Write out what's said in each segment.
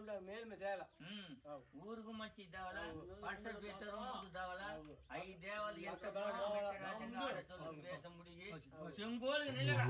ఉండే మేలు చేయాల ఊరుకు మంచి దేవాలా పంటలు పెట్టరు దేవాలా అవి దేవాలు ఎంత వేసముడికి చెంగోలు నిలరా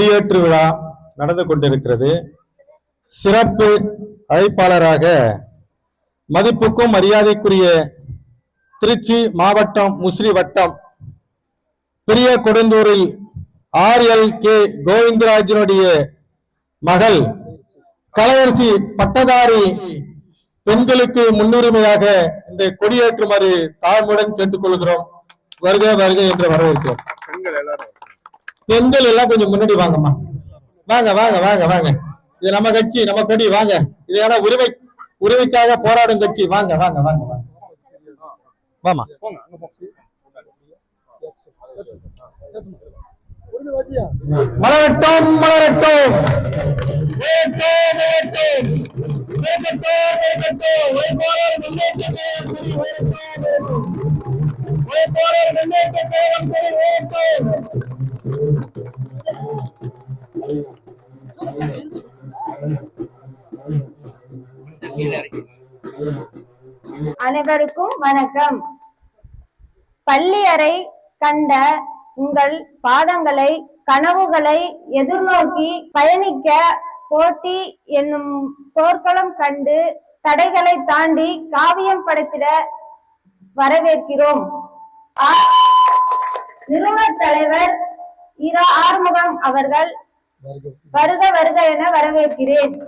கொடியேற்று விழா நடந்து கொண்டிருக்கிறது. சிறப்பு அழைப்பாளராக மதிப்புக்கும் மரியாதைக்குரிய திருச்சி மாவட்டம் முசிறி வட்டம் பெரிய கொடுந்தூரில் ஆர் எல் கே கோவிந்தராஜனுடைய மகள் கலையரசி பட்டதாரி பெண்களுக்கு முன்னுரிமையாக இந்த கொடியேற்றுமாறு தாழ்முடன் கேட்டுக்கொள்கிறோம். வருக வருக என்று வரவேற்கிறோம். பெண்கள் எல்லாம் கொஞ்சம் முன்னாடி வாங்கம்மா. வாங்க வாங்க வாங்க வாங்க. இது நம்ம கட்சி நம்ம கொடி வாங்க. இது ஏன்னா உரிமை உரிமைக்காக போராடும் கட்சி. வாங்க வாங்க வாங்க வாங்க. வாமா மலரட்டும் மலரட்டும். உழைப்பாளர் கழகம் அனைவருக்கும் வணக்கம். பள்ளி அறை கண்ட உங்கள் பாதங்களை கனவுகளை எதிர்நோக்கி பயணிக்க போட்டி என்னும் போர்க்களம் கண்டு தடைகளை தாண்டி காவியம் படைத்திட வரவேற்கிறோம். நிறுவன தலைவர் இரா ஆறுமுகம் அவர்கள் வருக வருக என வரவேற்கிறேன்.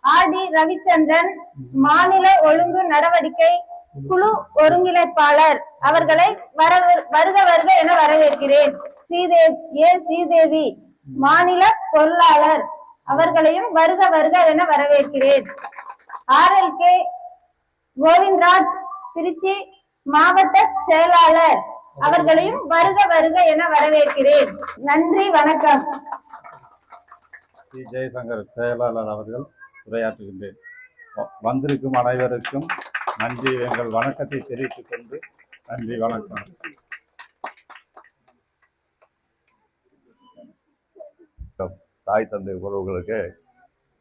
ஆர் டி ரவிச்சந்திரன் மாநில ஒழுங்கு நடவடிக்கை குழு ஒருங்கிணைப்பாளர். அவர்களை வரவே- வருக வருக என வரவேற்கிறேன். ஸ்ரீதேவ் ஏ ஸ்ரீதேவி மாநில பொருளாளர். அவர்களையும் வருக வருக என வரவேற்கிறேன். R L K Govindaraj Tiruchi மாவட்ட செயலாளர். அவர்களையும் வருக வருக என வரவேற்கிறேன். நன்றி வணக்கம். ஸ்ரீ ஜெயசங்கர் செயலாளர் அவர்கள் உரையாற்றுகின்றேன். வந்திருக்கும் அனைவருக்கும் நன்றி. எங்கள் வணக்கத்தை தெரிவித்துக் கொண்டு நன்றி வணக்கம். தாய் தந்தை உறவுகளுக்கு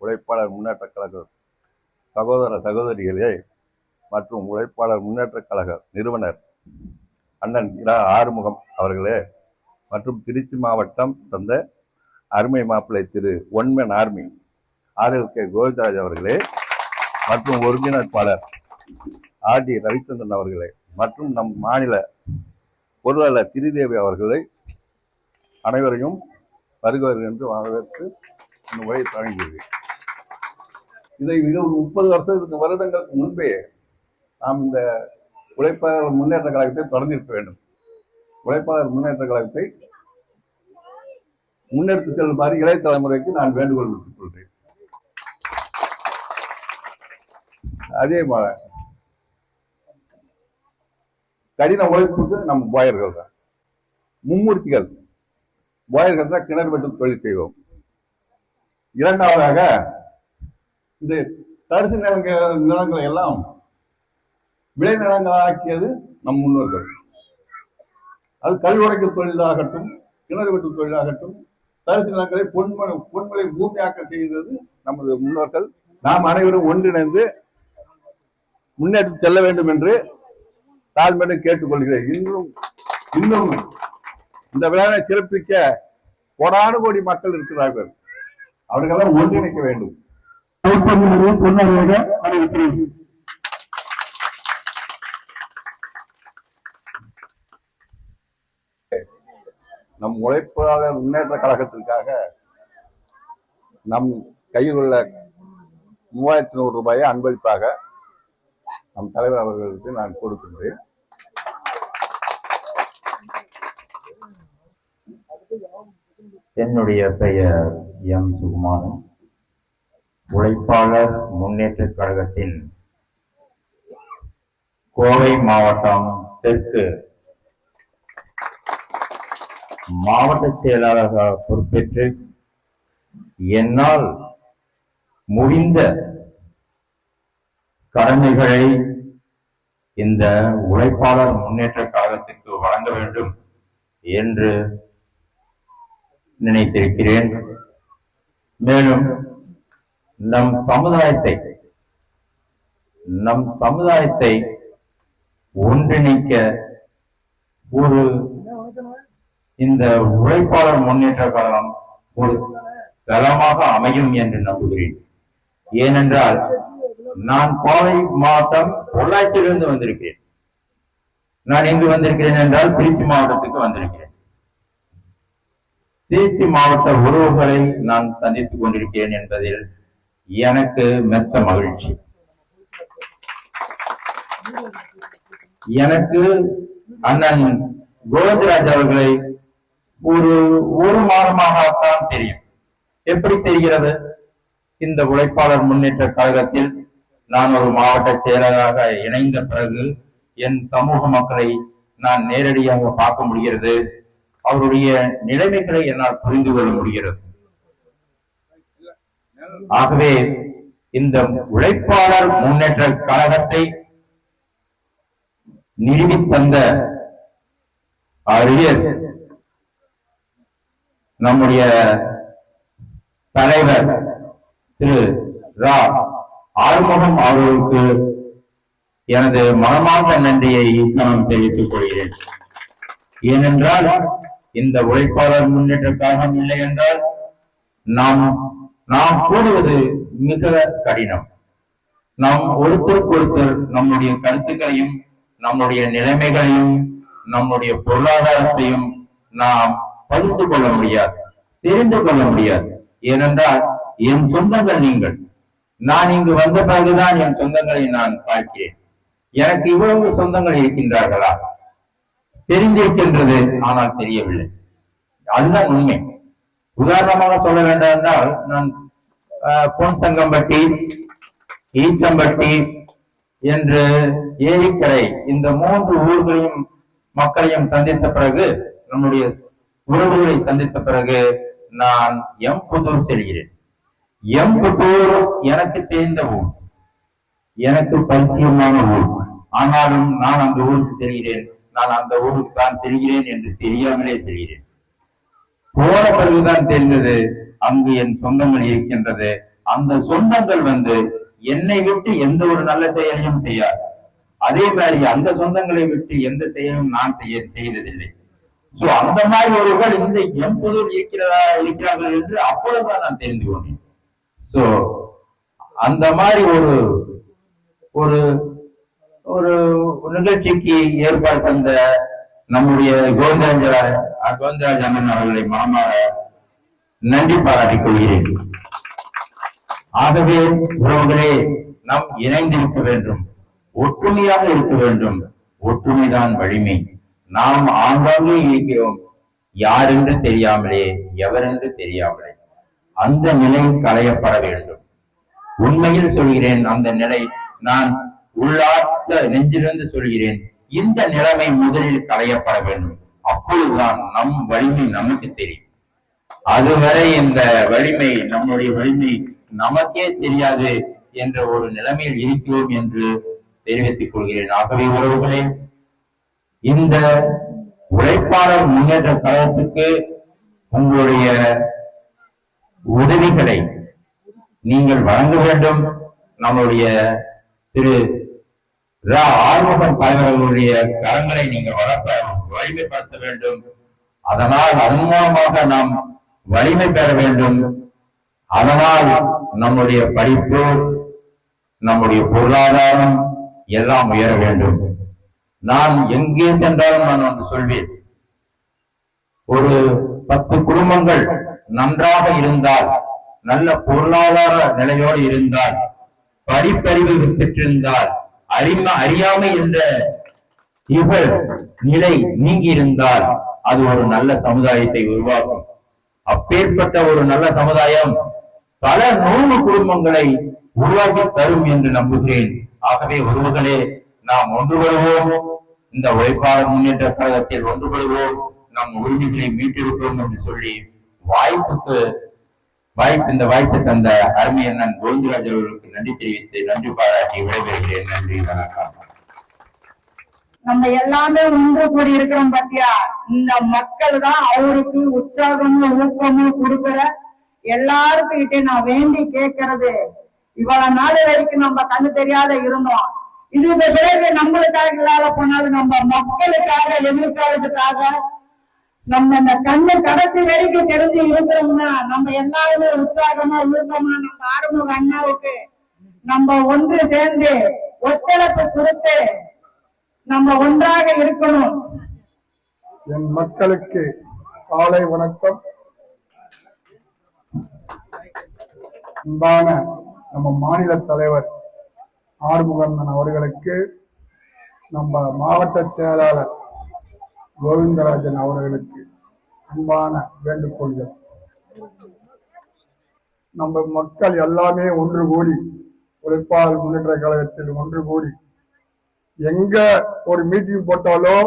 உழைப்பாளர் முன்னேற்றக் கழக சகோதர சகோதரிகளே மற்றும் உழைப்பாளர் முன்னேற்றக் கழக நிறுவனர் அண்ணன் இரா ஆறுமுகம் அவர்களே. மற்றும் திருச்சி மாவட்டம் தந்த அருமை மாப்பிள்ளை Thiru one man army R L K Govindaraj அவர்களே மற்றும் ஒருங்கிணைப்பாளர் ஆர் டி ரவிச்சந்திரன் அவர்களே மற்றும் நம் மாநில பொருளாளர் திரிதேவி அவர்களை அனைவரையும் வருகிறார்கள் என்று வரவேற்று இந்த உரையை தொடங்கியது இதை இது ஒரு முப்பது வருஷத்துக்கு வருடங்களுக்கு முன்பே நாம் இந்த உழைப்பாளர் முன்னேற்ற கழகத்தை தொடர்ந்திருக்க வேண்டும். உழைப்பாளர் முன்னேற்ற கழகத்தை முன்னெடுத்து செல்லுமாறு இளைய தலைமுறைக்கு நான் வேண்டுகோள் விடுத்துக் கொள்கிறேன். அதே போல கடின உழைப்புக்கு நம் பாயர்கள் தான். மும்மூர்த்திகள். பாயர்கள் தான் கிணறு வெட்டும் தொழில் செய்வோம். இரண்டாவதாக இந்த தரிசு நிலங்கள் நிலங்களை எல்லாம் விளைநிலங்களாக்கியது நம் முன்னோர்கள். அது கல் உடைக்கும் தொழிலாகட்டும் கிணறு வெட்டும் தொழிலாகட்டும் தரிசு நிலங்களை பொன்மலை பொன்மலை பூமியாக்க செய்தது நமது முன்னோர்கள். நாம் அனைவரும் ஒன்றிணைந்து முன்னேற்றி செல்ல வேண்டும் என்று தாழ்மையுடன் கேட்டுக்கொள்கிறேன். இன்னும் இன்னும் இந்த விழாவை சிறப்பிக்க கோடானு கோடி மக்கள் இருக்கிறார்கள். அவர்களெல்லாம் ஒன்றிணைக்க வேண்டும். நம் உழைப்பாளர் முன்னேற்ற கழகத்திற்காக நம் கையில் உள்ள மூவாயிரத்தி நூறு ரூபாயை அன்பளிப்பாக நம் தலைவர் அவர்களுக்கு நான் கொடுக்கின்றேன். என்னுடைய பெயர் எம். சுகுமாரன். உழைப்பாளர் முன்னேற்றக் கழகத்தின் கோவை மாவட்டம் தெற்கு மாவட்ட செயலாளராக பொறுப்பேற்று என்னால் முடிந்த கடமைகளை இந்த உழைப்பாளர் முன்னேற்ற கழகத்திற்கு வழங்க வேண்டும் என்று நினைத்திருக்கிறேன். மேலும் நம் சமுதாயத்தை நம் சமுதாயத்தை ஒன்றிணைக்க ஒரு இந்த உழைப்பாளர் முன்னேற்ற கழகம் ஒரு தளமாக அமையும் என்று நம்புகிறேன். ஏனென்றால் நான் கோவை மாவட்டம் பொள்ளாச்சியிலிருந்து வந்திருக்கிறேன். நான் எங்கு வந்திருக்கிறேன் என்றால் திருச்சி மாவட்டத்துக்கு வந்திருக்கிறேன். திருச்சி மாவட்ட உறவுகளை நான் சந்தித்துக் கொண்டிருக்கிறேன் என்பதில் எனக்கு மெத்த மகிழ்ச்சி. எனக்கு அண்ணன் கோவிந்தராஜ் அவர்களை ஒரு ஒரு மாதமாகத்தான் தெரியும். எப்படி தெரிகிறது? இந்த உழைப்பாளர் முன்னேற்ற கழகத்தில் நான் ஒரு மாவட்ட செயலராக இணைந்த பிறகு என் சமூக மக்களை நான் நேரடியாக பார்க்க முடிகிறது. அவருடைய நிலைமைகளை என்னால் புரிந்து கொள்ள முடிகிறது. ஆகவே இந்த உழைப்பாளர் முன்னேற்ற கழகத்தை நிறுவித்தந்த அறிஞர் நம்முடைய தலைவர் திரு ரா. ஆறுமுகம் அவர்களுக்கு எனது மனமார்ந்த நன்றியை நான் தெரிவித்துக் கொள்கிறேன். ஏனென்றால் இந்த உழைப்பாளர் முன்னேற்ற கழகம் இல்லை என்றால் நாம் நாம் கூடுவது மிக கடினம். நாம் ஒருத்தருக்கு ஒருத்தர் நம்முடைய கருத்துக்களையும் நம்முடைய நிலைமைகளையும் நம்முடைய பொருளாதாரத்தையும் நாம் பகிர்ந்து கொள்ள முடியாது தெரிந்து கொள்ள முடியாது. ஏனென்றால் என் சொந்தங்கள் நீங்கள். நான் இங்கு வந்த பிறகுதான் என் சொந்தங்களை நான் பார்க்கிறேன். எனக்கு இவ்வளவு சொந்தங்கள் இருக்கின்றார்களா? தெரிந்திருக்கின்றது ஆனால் தெரியவில்லை. அதுதான் உண்மை. உதாரணமாக சொல்ல வேண்டும் என்றால் நான் ஆஹ், பொன் சங்கம்பட்டி ஈச்சம்பட்டி என்று ஏரிக்கரை இந்த மூன்று ஊர்களையும் மக்களையும் சந்தித்த பிறகு நம்முடைய உறவுகளை சந்தித்த பிறகு நான் எம் புதூர் செல்கிறேன். எம் புதூர் எனக்கு தெரிந்த ஊர். எனக்கு பரிச்சயமான ஊர். ஆனாலும் நான் அந்த ஊருக்கு செல்கிறேன். நான் அந்த ஊருக்கு தான் செல்கிறேன் என்று தெரியாமலே செல்கிறேன். போன பிறகுதான் தெரிந்தது அங்கு என் சொந்தங்கள் இருக்கின்றது. அந்த சொந்தங்கள் வந்து என்னை விட்டு எந்த ஒரு நல்ல செயலையும் செய்யாது. அதே மாதிரி அந்த சொந்தங்களை விட்டு எந்த செயலும் நான் செய்ய செய்ததில்லை. அந்த மாதிரி ஒருவர்கள் இந்த எம்புதூர் இருக்கிறதா இருக்கிறார்கள் என்று அப்பொழுதுதான் நான் தெரிந்து கொண்டேன். சோ அந்த மாதிரி ஒரு ஒரு ஒரு நிகழ்ச்சிக்கு ஏற்பாடு தந்த நம்முடைய கோவிந்தராஜ கோவிந்தராஜ் அண்ணன் அவர்களை மனமாக நன்றி பாராட்டிக் கொள்கிறேன். ஆகவே உறவுகளே நாம் இணைந்திருக்க வேண்டும். ஒற்றுமையாக இருக்க வேண்டும். ஒற்றுமைதான் வலிமை. நாம் ஆங்காங்கே இருக்கிறோம். யார் என்று தெரியாமலே எவர் என்று தெரியாமலே. அந்த நிலை களையப்பட வேண்டும். உண்மையில் சொல்கிறேன் அந்த நிலை நான் உள்ளார்த்த நெஞ்சிலிருந்து சொல்கிறேன். இந்த நிலைமை முதலில் களையப்பட வேண்டும். அப்பொழுதுதான் நம் வலிமை நமக்கு தெரியும். அதுவரை இந்த வலிமை நம்முடைய வலிமை நமக்கே தெரியாது என்ற ஒரு நிலைமையில் இருக்கிறோம் என்று தெரிவித்துக் கொள்கிறேன். ஆகவே உறவுகளே இந்த உழைப்பாளர் முன்னேற்ற கழகத்துக்கு உங்களுடைய உதவிகளை நீங்கள் வழங்க வேண்டும். நம்முடைய திரு ரா. ஆறுமுகன் கரங்களை நீங்கள் வளர்க்க வலிமைப்படுத்த வேண்டும். அதனால் அதன் மூலமாக நாம் வலிமை பெற வேண்டும். அதனால் நம்முடைய படிப்பு நம்முடைய பொருளாதாரம் எல்லாம் உயர வேண்டும். நான் எங்கே சென்றாலும் நான் வந்து சொல்வேன். ஒரு பத்து குடும்பங்கள் நன்றாக இருந்தால் நல்ல பொருளாதார நிலையோடு இருந்தால் படிப்பறிவு பெற்றிருந்தால் அறிம அறியாமை என்ற இகழ் நிலை நீங்கி இருந்தால் அது ஒரு நல்ல சமுதாயத்தை உருவாக்கும். அப்பேற்பட்ட ஒரு நல்ல சமுதாயம் பல நூறு குடும்பங்களை உருவாக்கி தரும் என்று நம்புகிறேன். ஆகவே ஒருவர்களே நாம் ஒன்றுபடுவோம். இந்த உழைப்பாளர் முன்னேற்ற கழகத்தில் ஒன்றுபடுவோம். நம் உரிமைகளை மீட்டெடுப்போம் என்று சொல்லி வாய்ப்புக்கு வாய்ப்பு இந்த வாய்ப்பு தந்த அருமை அண்ணன் கோவிந்தராஜ் அவர்களுக்கு நன்றி தெரிவித்து நன்றி பாராட்டி விடைபெறுகிறேன். நன்றி வணக்கம். நம்ம எல்லாமே ஒன்று கூடி இருக்கிறோம் பாத்தியா? இந்த மக்கள் தான் அவருக்கு உற்சாகமும் ஊக்கமும் கொடுக்கற எல்லாருக்கிட்டே நான் வேண்டி கேட்கறது. இவ்வளவு நாள் வரைக்கும் நம்ம கண்ணு தெரியாத இருந்தோம். இது பிறகு நம்மளுக்காக இல்லாத போனாலும் நம்ம மக்களுக்காக எதிர்காலத்துக்காக நம்ம இந்த கண்ணு கடைசி வரைக்கும் தெரிஞ்சு இருக்கிறோம்னா நம்ம எல்லாருமே உற்சாகமா ஊக்கமா நம்ம ஆறுமுக அண்ணாவுக்கு நம்ம ஒன்று சேர்ந்து ஒத்துழைப்பு கொடுத்து நம்ம ஒன்றாக இருக்கணும். என் மக்களுக்கு காலை வணக்கம். அன்பான நம்ம மாநில தலைவர் ஆறுமுகண்ணன் அவர்களுக்கு நம்ம மாவட்ட செயலாளர் கோவிந்தராஜன் அவர்களுக்கு அன்பான வேண்டுகோள்கள். நம்ம மக்கள் எல்லாமே ஒன்று கூடி உழைப்பாளர் முன்னேற்ற கழகத்தில் ஒன்று கூடி எங்க ஒரு மீட்டிங் போட்டாலோ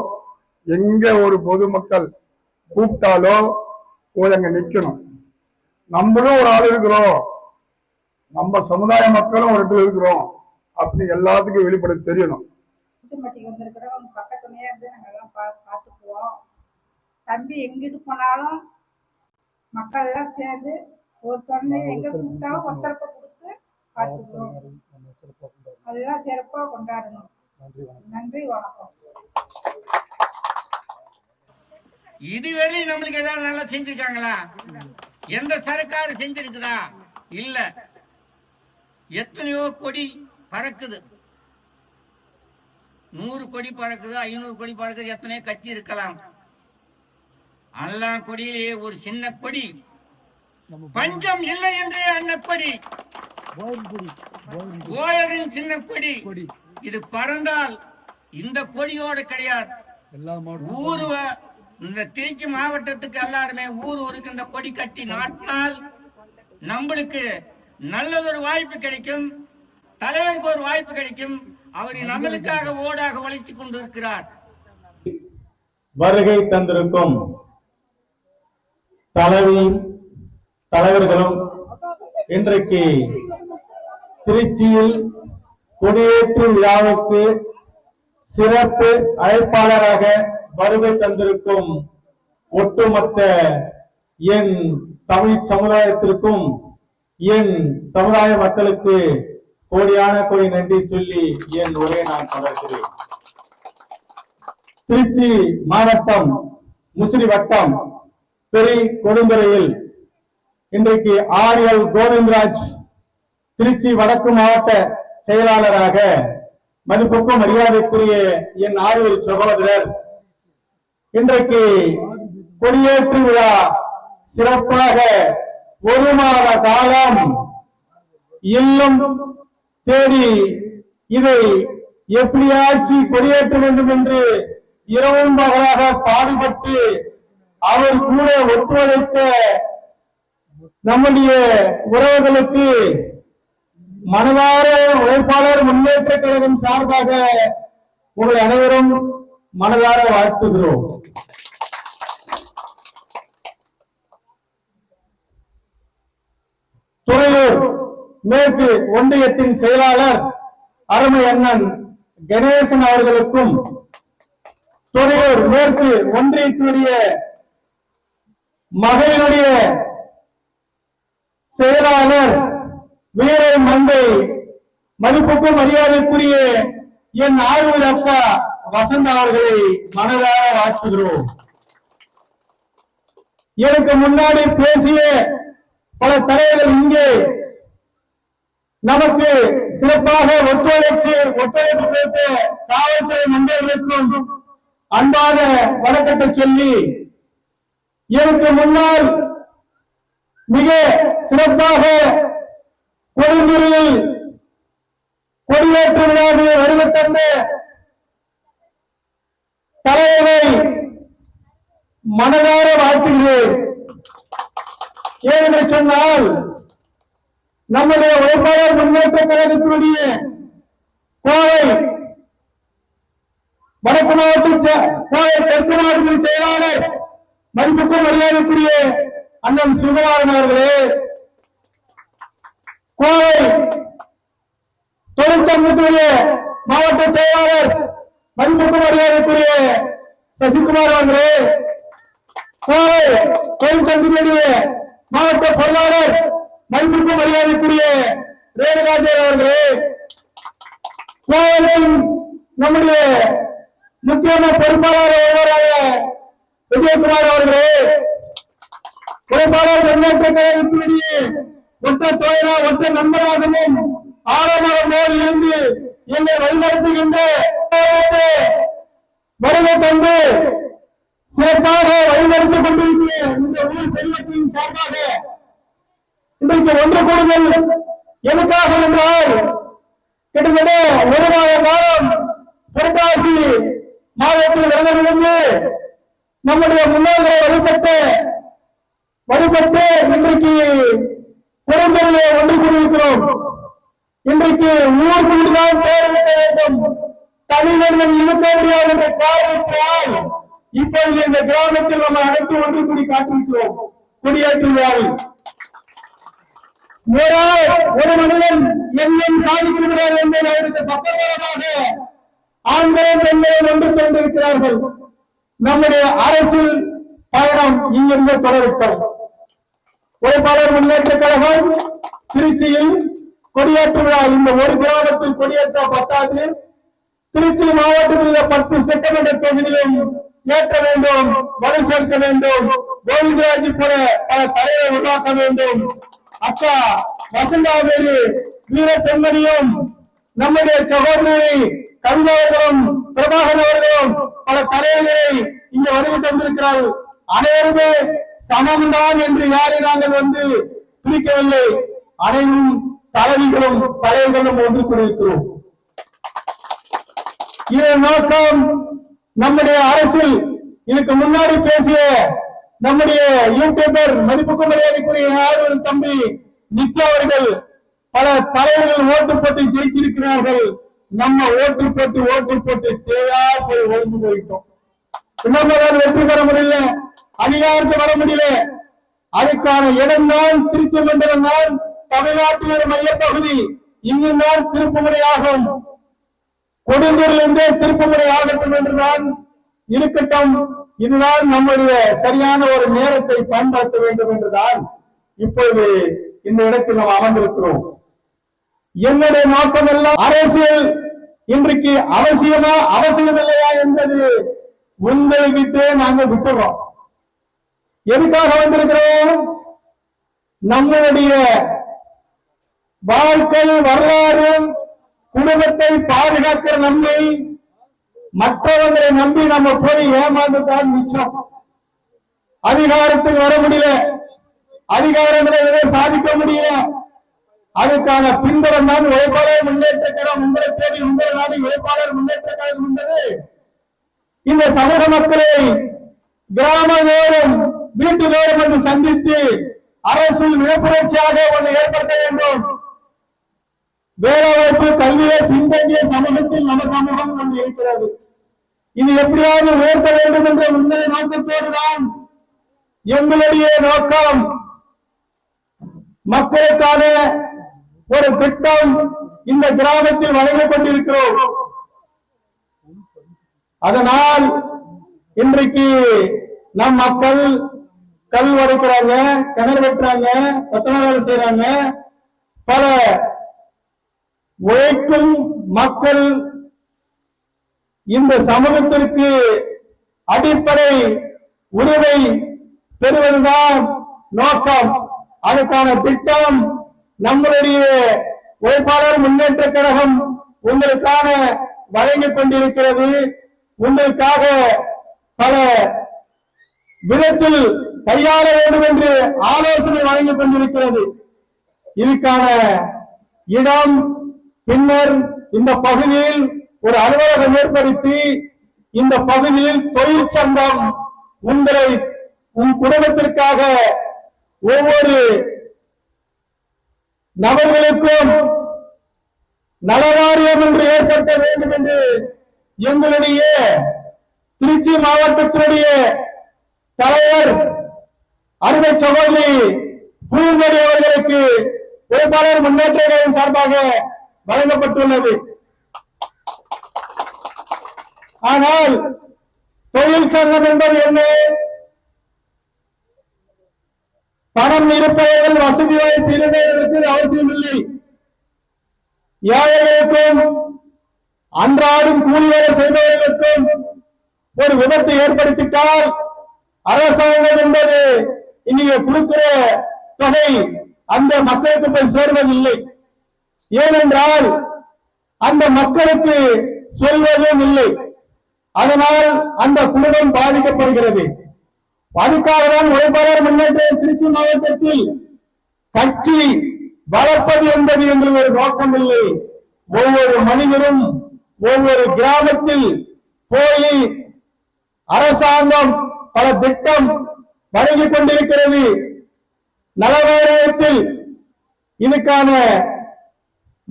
எங்க ஒரு பொதுமக்கள் கூப்பிட்டாலோ போய் அங்க நிக்கணும். நம்மளும் ஒரு ஆள் இருக்கிறோம். நம்ம சமுதாய மக்களும் ஒரு இடத்துல இருக்கிறோம். அப்படின்னு எல்லாத்துக்கும் வெளிப்பட தெரியணும். உச்சம்பட்டிக்கு வந்திருக்கிறோம் பக்கத்துலயே இருந்து நாங்க எல்லாம் பா பார்த்துக்குவோம். தம்பி எங்கிட்டு போனாலும் மக்கள் எல்லாம் சேர்ந்து ஒரு தொண்டை எங்க கூப்பிட்டாலும் ஒத்தரப்ப கொடுத்து பார்த்துக்குவோம். அதெல்லாம் சிறப்பா கொண்டாடணும். நன்றி வணக்கம். இதுவரை நம்மளுக்கு ஏதாவது நல்லா செஞ்சிருக்காங்களா? எந்த சரக்காரு செஞ்சிருக்குதா? இல்ல. எத்தனையோ கொடி பறக்குது. நூறு கொடி பறக்குது ஐநூறு கொடி பறக்குது எத்தனையோ கட்சி இருக்கலாம். எல்லா கொடியிலேயே ஒரு சின்ன கொடி. பஞ்சம் இல்லை என்றே அன்னப்படி ஓயரின் சின்ன கொடி. இது பறந்தால் இந்த கொடியோட கிடையாது. எல்லா ஊரு இந்த திருச்சி மாவட்டத்துக்கு எல்லாருமே ஊர் ஊருக்கு இந்த கொடி கட்டி நாட்டினால் நம்மளுக்கு நல்லதொரு வாய்ப்பு கிடைக்கும். தலைவருக்கு ஒரு வாய்ப்பு கிடைக்கும். அவர் நம்மளுக்காக ஓடாக உழைத்துக் கொண்டிருக்கிறார். வருகை தந்திருக்கும் தலைவியும் தலைவர்களும் இன்றைக்கு திருச்சியில் கொடியேற்று விழாவுக்கு சிறப்பு அழைப்பாளராக வருகை தந்திருக்கும் ஒட்டுமொத்த என் தமிழ் சமுதாயத்திற்கும் என் சமுதாய மக்களுக்கு கோடியான கோடி நன்றி சொல்லி என் உரையை நான் தொடர்கிறேன். திருச்சி மாவட்டம் முசிறி வட்டம் பெரிய கொடுந்துறையில் இன்றைக்கு ஆர் எல் கோவிந்தராஜ் திருச்சி வடக்கு மாவட்ட செயலாளராக மதிப்புக்கும் மரியாதைக்குரிய என் ஆறுவர் சகோதரர் இன்றைக்கு கொடியேற்று விழா சிறப்பாக ஒரு மாத காலம் இல்லம் தேடி இதை எப்படியாச்சு கொடியேற்ற வேண்டும் என்று இரவும் பகலாக பாடுபட்டு அவர் கூட ஒத்துழைத்த நம்முடைய உறவுகளுக்கு மனதார உழைப்பாளர் முன்னேற்ற கழகம் சார்பாக உங்கள் அனைவரும் மனதார வாழ்த்துகிறோம். துறையூர் மேற்கு ஒன்றியத்தின் செயலாளர் அருமை அண்ணன் கணேசன் அவர்களுக்கும் துறையூர் மேற்கு ஒன்றியத்தினுடைய மகளிருடைய செயலாளர் வீர மந்தை மதிப்புக்கும் மரியாதைக்குரிய என் ஆர்வல் அப்பா வசந்த அவர்களை மனதார வாழ்த்துகிறோம். எனக்கு முன்னாடி பேசிய பல தலைவர்கள் இங்கே நமக்கு சிறப்பாக ஒத்துழைச்சு ஒத்துழைப்பு கொடுத்த காவல்துறை நண்பர்களுக்கும் அன்பான வணக்கத்தை சொல்லி எனக்கு முன்னால் மிக சிறப்பாக கொடுமுறையில் கொடியேற்று விழாவில் வருகை தந்த தலைவரை மனதார வாழ்த்துகிறேன். ஏனென்று சொன்னால் நம்முடைய உழைப்பாளர் முன்னேற்ற கழகத்தினுடைய கோவை வடக்கு மாவட்ட செ- கோவை தெற்கு மாவட்டத்தின் செயலாளர் மதிப்புக்கும் மரியாதைக்குரிய அண்ணன் சுகுமாரன் அவர்களே கோவை தொழிற்சங்கத்துடைய மாவட்ட செயலாளர் மதிப்புக்கும் மரியாதைக்குரிய சசிகுமார் அவர்களே கோவை தொழிற்சங்கத்தினுடைய மாவட்ட பொருளாளர் மதிப்புக்கும் மரியாதைக்குரிய ரேணுகாஜர் அவர்களே கோவையின் நம்முடைய முக்கியமான பொறுப்பாளராக விஜயகுமார் அவர்களே உழைப்பாளர் முன்னேற்ற கழகத்தினுடைய ஒற்ற தோழரா ஒற்ற நண்பராகவும் ஆழமரம் போல் இருந்து எங்களை வழிநடத்துகின்ற வருகை தந்து சிறப்பாக வழிநடத்திக் கொண்டிருக்கிற இந்த ஊர் பெரியத்தின் சார்பாக இன்றைக்கு ஒன்று கூடுதல் எதுக்காக என்றால் கிட்டத்தட்ட ஒரு மாத காலம் புரட்டாசி மாதத்தில் விரதமிருந்து நம்முடைய முன்னோர்களை வழிபட்டு வழிபட்டு இன்றைக்கு பெருந்தொழிலே ஒன்று கூடியிருக்கிறோம். இன்றைக்கு ஊர் கூடிதான் பேர் வேண்டும். தனிமனிதன் இருக்க முடியாது என்ற காரணத்தால் இப்பொழுது இந்த கிராமத்தில் நம்ம அனைத்து ஒன்று கூடி காட்டிருக்கிறோம் குடியேற்றுவார்கள் விழாவில் ஒரு மனிதன் எண்ணம் சாதிக்கிறார் என்பதை அவருக்கு பக்கபலமாக ஆண்களும் பெண்களும் ஒன்று சேர்ந்திருக்கிறார்கள் நம்முடைய அரசியல் பயணம் இங்கிருந்து தொடரட்டும். உழைப்பாளர் முன்னேற்ற கழகம் திருச்சியில் கொடியேற்று விழா இந்த ஒரு கிராமத்தில் கொடியேற்ற பத்தாது திருச்சி மாவட்டத்தில் உள்ள பத்து சட்டமன்ற தொகுதியிலும் ஏற்ற வேண்டும் வலு சேர்க்க வேண்டும் கோவிந்தராஜ் போல பல தலைவரை உருவாக்க வேண்டும். அக்கா வசந்தாவேலு வீர பெண்மணியும் நம்முடைய சகோதரி கவிதா பிரபாகர் அவர்களும் பல தலைவர்களை இங்க வருகை தந்திருக்கிறார்கள். அனைவருமே சமம்தான் என்று யாரை நாங்கள் வந்து பிரிக்கவில்லை. அனைவரும் தலைவிகளும் தலைவர்களும் ஒன்று கூடியிருக்கிறோம். இதன் நோக்கம் நம்முடைய அரசில் இதுக்கு முன்னாடி பேசிய நம்முடைய யூடியூபர் மதிப்புக்கு மரியாதைக்குரிய ஆர்வல் தம்பி நித்யா அவர்கள் பல தலைவர்கள் ஓட்டு போட்டு ஜெயிச்சிருக்கிறார்கள். நம்ம ஓட்டு போட்டு ஓட்டு போட்டு தேயா போய் ஒழுங்கு போயிட்டோம். இன்னொரு வெற்றி பெற முடியல அதிகாரத்துக்கு வர முடியல. அதுக்கான இடம்தான் திருச்சி மண்டலம் தான் தமிழ்நாட்டினுடைய ஒரு மையப்பகுதி இங்குதான் திருப்புமுறையாகும் கொடுந்தூரிலிருந்தே திருப்புமுறை ஆகட்டும் என்றுதான் இருக்கட்டும். இதுதான் நம்முடைய சரியான ஒரு நேரத்தை பயன்படுத்த வேண்டும் என்றுதான் இப்பொழுது இந்த இடத்தில் நாம் அமர்ந்திருக்கிறோம். என்னுடைய நோக்கம் எல்லாம் அரசியல் இன்றைக்கு அவசியமா அவசியம் இல்லையா என்பது உங்கள்கிட்டே நாங்க விட்டுறோம். எதுக்காக வந்திருக்கிறோம்? நம்மளுடைய வாழ்க்கை வரலாறு குடும்பத்தை பாதுகாக்கிற நன்மை மற்றவங்களை நம்பி நம்ம போய் ஏமாந்துதான் மிச்சம். அதிகாரத்துக்கு வர முடியல. அதிகாரங்களை எதை சாதிக்க முடியல. அதுக்கான பின்புறம் தான் உழைப்பாளர் முன்னேற்ற கழகம் உங்களை தேடி உங்களை நாடி உழைப்பாளர் முன்னேற்ற கழகம் என்பது. இந்த சமூக மக்களை கிராமதோறும் வீட்டுதோறும் வந்து சந்தித்து அரசில் விழிப்புணர்ச்சியாக ஒன்று ஏற்படுத்த வேண்டும். வேலைவாய்ப்பு கல்வியை பின்தங்கிய சமூகத்தில் நம்ம சமூகம் ஒன்று இருக்கிறது. இது எப்படியாவது உயர்த்த வேண்டும் என்ற உண்மை நோக்கத்தோடுதான் எங்களுடைய நோக்கம். மக்களுக்கான ஒரு திட்டம் இந்த கிராமத்தில் வழங்கப்பட்டிருக்கிறோம். அதனால் இன்றைக்கு நம் மக்கள் கல் உடைக்கிறாங்க கிணறு வெட்டுறாங்க கொத்தனை வேலை செய்யறாங்க பல உழைக்கும் மக்கள் இந்த சமூகத்திற்கு அடிப்படை உறவை பெறுவதுதான் நோக்கம். அதற்கான திட்டம் நம்மளுடைய உழைப்பாளர் முன்னேற்ற கழகம் உங்களுக்கான வழங்கிக் கொண்டிருக்கிறது. உங்களுக்காக பல விதத்தில் கையாள வேண்டும் என்று ஆலோசனை வழங்கிக் கொண்டிருக்கிறது. இதுக்கான இடம் பின்னர் இந்த பகுதியில் ஒரு அலுவலகம் ஏற்படுத்தி இந்த பகுதியில் தொழிற்சங்கம் உங்களை உன் குடும்பத்திற்காக ஒவ்வொரு நபர்களுக்கும் நலவாரியம் என்று ஏற்படுத்த வேண்டும் என்று எங்களுடைய திருச்சி மாவட்டத்தினுடைய தலைவர் அருமை சகோதரி பூங்கொடி அவர்களுக்கு உழைப்பாளர் முன்னேற்ற சார்பாக வழங்கப்பட்டுள்ளது. ஆனால் தொழில் சங்கம் என்பது என்ன? பணம் இருப்பவர்கள் வசதி வாய்ப்பு இருந்தவர்களுக்கு அவசியமில்லை ஏழைகளுக்கும் அன்றாடும் கூலி வேலை செய்பவர்களுக்கும் ஒரு விபத்து ஏற்படுத்திட்டால் அரசாங்கம் என்பது இன்னைக்கு கொடுக்கிற தொகை அந்த மக்களுக்கு போய் சேர்வதில்லை. ஏனென்றால் அந்த மக்களுக்கு சொல்வதும் இல்லை. அதனால் அந்த குடும்பம் பாதிக்கப்படுகிறது. அதுக்காக தான் உழைப்பாளர் முன்னேற்ற திருச்சி மாவட்டத்தில் கட்சி வளர்ப்பது என்பது என்று ஒரு நோக்கம் இல்லை. ஒவ்வொரு மனிதரும் ஒவ்வொரு கிராமத்தில் போய் அரசாங்கம் பல திட்டம் வழங்கிக் கொண்டிருக்கிறது. நலவாரியத்தில் இதுக்கான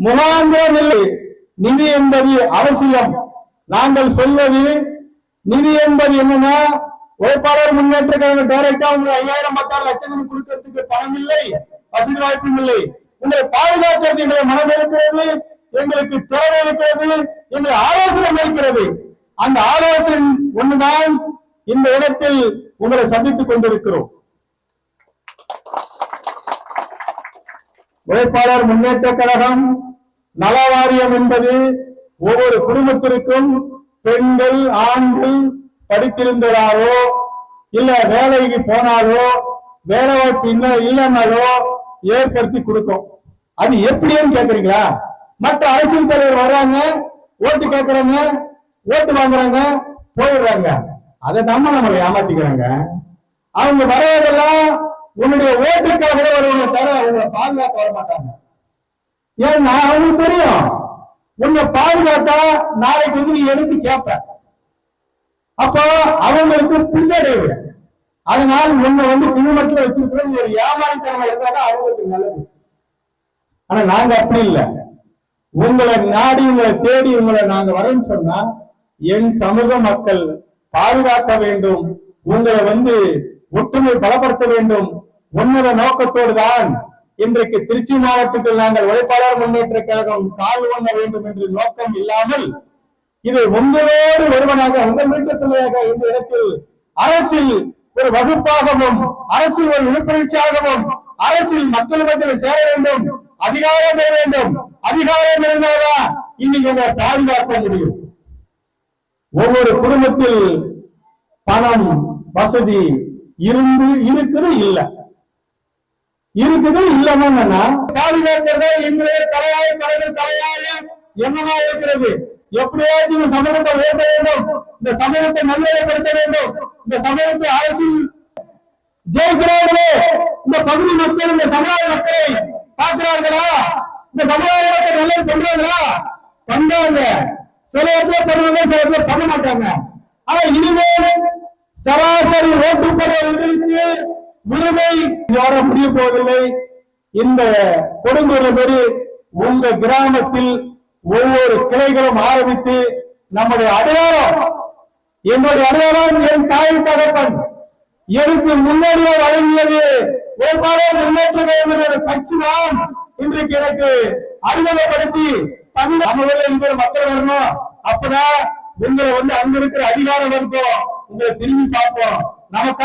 முகாந்திரம் இல்லை. நிதி என்பது அவசியம். நாங்கள் சொல்வது நிதி என்பது என்னன்னா உழைப்பாளர் முன்னேற்ற கழக டைரக்டா உங்களுக்கு ஐயாயிரம் பத்தாயிரம் லட்சம் கொடுக்கறதுக்கு பணம் இல்லை வசதி வாய்ப்பும் இல்லை. உங்களை பாதுகாக்கிறது எங்களை மனம் இருக்கிறது எங்களுக்கு திறமை இருக்கிறது எங்களை ஆலோசனை இருக்கிறது. அந்த ஆலோசனை ஒண்ணுதான் இந்த இடத்தில் உங்களை சந்தித்துக் கொண்டிருக்கிறோம். உழைப்பாளர் முன்னேற்ற கழகம் நல வாரியம் என்பது ஒவ்வொரு குடும்பத்திற்கும் பெண்கள் ஆண்கள் படித்திருந்ததாலோ இல்ல வேலைக்கு போனாலோ வேலை வாய்ப்பு இல்ல இல்லைன்னாலோ ஏற்படுத்தி கொடுக்கும். அது எப்படின்னு கேக்குறீங்களா? மற்ற அரசியல் தலைவர் வர்றாங்க ஓட்டு கேக்குறாங்க ஓட்டு வாங்குறாங்க போயிடுறாங்க. அதை நம்ம நம்ம ஏமாத்திக்கிறாங்க. அவங்க வர்றதெல்லாம் உன்னுடைய ஓட்டுக்காக வருவாங்க தர அவங்க பாதுகாக்க வர மாட்டாங்க. ஏன்னா அவங்களுக்கு தெரியும்? உன்னை பாதுகாத்தா நாளைக்கு வந்து நீ எடுத்து கேட்ப அப்போ அவங்களுக்கு பின்னடைவு. அதனால் உன்னை வந்து பின்னமற்ற வச்சிருக்கிற நீ ஒரு ஏமாளித்தனமா இருந்தாதான் அவங்களுக்கு நல்லது. ஆனா நாங்க அப்படி இல்லை. உங்களை நாடி உங்களை தேடி உங்களை நாங்க வரேன்னு சொன்னா என் சமூக மக்கள் பாதுகாக்க வேண்டும். உங்களை வந்து ஒற்றுமை பலப்படுத்த வேண்டும். உன்னத நோக்கத்தோடு தான் இன்றைக்கு திருச்சி மாவட்டத்தில் நாங்கள் உழைப்பாளர் முன்னேற்ற கழகம் கால் ஒண்ண வேண்டும் என்று நோக்கம் இல்லாமல் இது உங்களோடு ஒருவனாக உங்கள் வீட்டு பிள்ளையாக இந்த இடத்தில் அரசில் ஒரு வகுப்பாகவும் அரசில் ஒரு விழிப்புணர்ச்சியாகவும் அரசில் மக்களிடத்தில் சேர வேண்டும் அதிகாரம் பெற வேண்டும். அதிகாரம் இருந்தால்தான் இன்னைக்கு உங்களை பாதுகாக்க முடியும். ஒவ்வொரு குடும்பத்தில் பணம் வசதி இருந்து இருக்குது இல்லை. இருக்குது இல்லைன்னா பாதுகாக்கிறதே எங்களுடைய தலையாய தலைவர் தலையாய என்னவா இருக்கிறது? எப்படியாச்சும் இந்த சமூகத்தை உயர்த்த வேண்டும். இந்த சமூகத்தை நல்வழிப்படுத்த வேண்டும். இந்த சமூகத்தை அரசியல் ஜெயிக்கிறார்களே. இந்த பகுதி மக்கள் இந்த சமுதாய மக்களை பார்க்கிறார்களா? இந்த சமுதாய மக்கள் நல்லது பண்றாங்களா? பண்றாங்க. சில இடத்துல பண்ணுவாங்க சில இடத்துல பண்ண மாட்டாங்க. ஆனா இனிமேல் சராசரி ஓட்டுப்பவர்களுக்கு உரிமை யாரும் முடிய போவதில்லை. இந்த கொடுங்குற உங்க கிராமத்தில் ஒவ்வொரு கிளைகளும் ஆரம்பித்து நம்முடைய அடையாளம் என்னுடைய அடையாளம் என் தாய் தகப்பன். எனக்கு முன்னோர்கள் வழங்கியது ஒவ்வொரு முன்னேற்ற கழகத்தினுடைய கட்சி தான் இன்றைக்கு எனக்கு அறிமுகப்படுத்தி தமிழ் தமிழில் இருக்கிற மக்கள் வரணும். அப்பதான் உங்களை வந்து அங்க இருக்கிற அதிகாரம் இருக்கும் உங்களை திரும்பி பார்ப்போம். நமக்கு